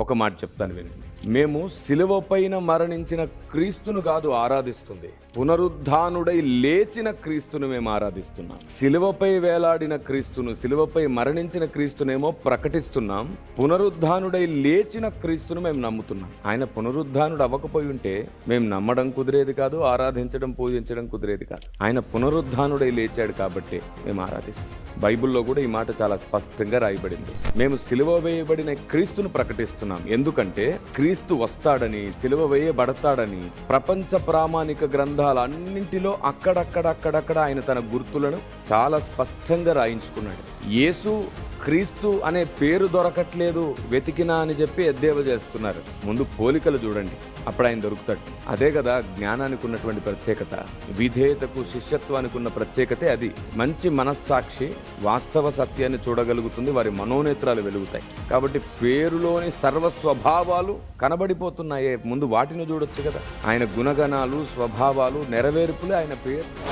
ఒక మాట చెప్తాను వినండి. మేము శిలువపైన మరణించిన క్రీస్తును కాదు ఆరాధిస్తుంది. పునరుద్ధానుడై లేచిన క్రీస్తును మేము ఆరాధిస్తున్నాం. శిలువపై వేలాడిన క్రీస్తును శిలువపై మరణించిన క్రీస్తునేమో ప్రకటిస్తున్నాం. పునరుద్ధానుడై లేచిన క్రీస్తును మేము నమ్ముతున్నాం. ఆయన పునరుద్ధానుడు అవ్వకపోయి ఉంటే మేము నమ్మడం కుదిరేది కాదు ఆరాధించడం పూజించడం కుదిరేది కాదు. ఆయన పునరుద్ధానుడై లేచాడు కాబట్టి మేము ఆరాధిస్తాం బైబిల్లో కూడా ఈ మాట చాలా స్పష్టంగా రాయబడింది. మేము సిలువ వేయబడిన క్రీస్తును ప్రకటిస్తున్నాం. ఎందుకంటే క్రీస్తు వస్తాడని సిలువ వేయబడతాడని ప్రపంచ ప్రామాణిక గ్రంథాలన్నింటిలో అక్కడక్కడక్కడక్కడ ఆయన తన గుర్తులను చాలా స్పష్టంగా రాయించుకున్నాడు. యేసు క్రీస్తు అనే పేరు దొరకట్లేదు వెతికినా అని చెప్పి ఎద్దేవా చేస్తున్నారు. ముందు పోలికలు చూడండి అప్పుడు ఆయన దొరుకుతాడు. అదే కదా జ్ఞానానికి ఉన్నటువంటి ప్రత్యేకత. విధేయతకు శిష్యత్వానికి ఉన్న ప్రత్యేకతే అది. మంచి మనస్సాక్షి వాస్తవ సత్యాన్ని చూడగలుగుతుంది వారి మనోనేత్రాలు వెలుగుతాయి. కాబట్టి పేరులోని సర్వ స్వభావాలు కనబడిపోతున్నాయే. ముందు వాటిని చూడొచ్చు కదా. ఆయన గుణగణాలు స్వభావాలు నెరవేర్పులే ఆయన పేరు.